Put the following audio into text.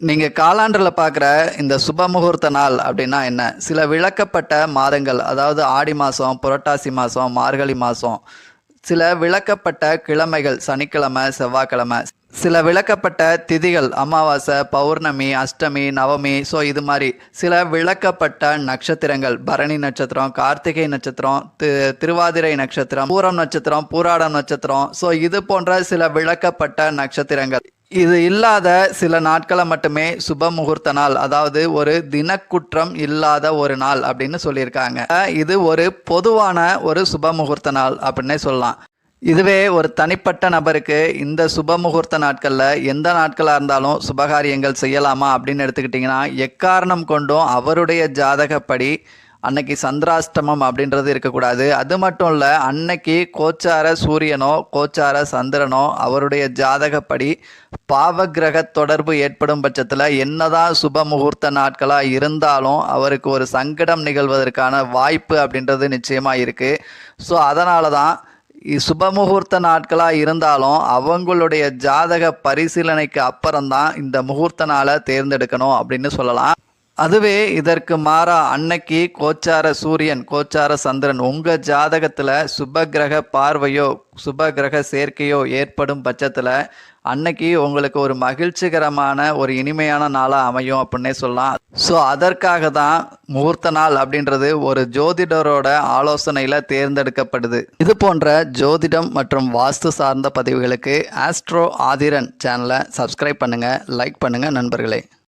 நீங்கள் காலாண்டில் பார்க்குற இந்த சுப முகூர்த்த நாள் அப்படின்னா என்ன? சில விளக்கப்பட்ட மாதங்கள் அதாவது ஆடி மாதம் புரட்டாசி மாதம் மார்கழி மாதம் சில விளக்கப்பட்ட கிழமைகள் சனிக்கிழமை செவ்வாய்க்கிழமை. சில விளக்கப்பட்ட திதிகள் அமாவாசை பௌர்ணமி அஷ்டமி நவமி ஸோ இது மாதிரி. சில விளக்கப்பட்ட நட்சத்திரங்கள் பரணி நட்சத்திரம் கார்த்திகை நட்சத்திரம் தி திருவாதிரை நட்சத்திரம் பூரம் நட்சத்திரம் பூராடம் நட்சத்திரம். ஸோ இது போன்ற சில விளக்கப்பட்ட நட்சத்திரங்கள். இது இல்லாத சில நாட்களை மட்டுமே சுப முகூர்த்த நாள் அதாவது ஒரு தினக்குற்றம் இல்லாத ஒரு நாள் அப்படின்னு சொல்லியிருக்காங்க. இது ஒரு பொதுவான ஒரு சுப முகூர்த்த நாள் அப்படின்னே சொல்லலாம். இதுவே ஒரு தனிப்பட்ட நபருக்கு இந்த சுப முகூர்த்த நாட்களில் எந்த நாட்களாக இருந்தாலும் சுபகாரியங்கள் செய்யலாமா அப்படின்னு எடுத்துக்கிட்டிங்கன்னா எக்காரணம் கொண்டும் அவருடைய ஜாதகப்படி அன்னைக்கு சந்திராஷ்டமம் அப்படின்றது இருக்கக்கூடாது. அது மட்டும் இல்லை அன்னைக்கு கோச்சார சூரியனோ கோச்சார சந்திரனோ அவருடைய ஜாதகப்படி பாவகிரக தொடர்பு ஏற்படும் பட்சத்தில் என்னதான் சுப முகூர்த்த நாட்களாக இருந்தாலும் அவருக்கு ஒரு சங்கடம் நிகழ்வதற்கான வாய்ப்பு அப்படின்றது நிச்சயமாக இருக்குது ஸோ அதனால தான் சுப முகூர்த்த நாட்களாக இருந்தாலும் அவங்களுடைய ஜாதக பரிசீலனைக்கு அப்புறம்தான் இந்த முகூர்த்த நாளை தேர்ந்தெடுக்கணும் அப்படின்னு சொல்லலாம். அதுவே இதற்கு மாறா அன்னைக்கு கோச்சார சூரியன் கோச்சார சந்திரன் உங்கள் ஜாதகத்தில் சுப கிரக பார்வையோ சுப கிரக சேர்க்கையோ ஏற்படும் பட்சத்தில் அன்னைக்கு உங்களுக்கு ஒரு மகிழ்ச்சிகரமான ஒரு இனிமையான நாளாக அமையும் அப்படின்னே சொல்லலாம். ஸோ அதற்காக தான் முகூர்த்த நாள் அப்படின்றது ஒரு ஜோதிடரோட ஆலோசனையில் தேர்ந்தெடுக்கப்படுது. இது போன்ற ஜோதிடம் மற்றும் வாஸ்து சார்ந்த பதிவுகளுக்கு ஆஸ்ட்ரோ ஆதிரன் சேனலை சப்ஸ்கிரைப் பண்ணுங்கள் லைக் பண்ணுங்கள் நண்பர்களே.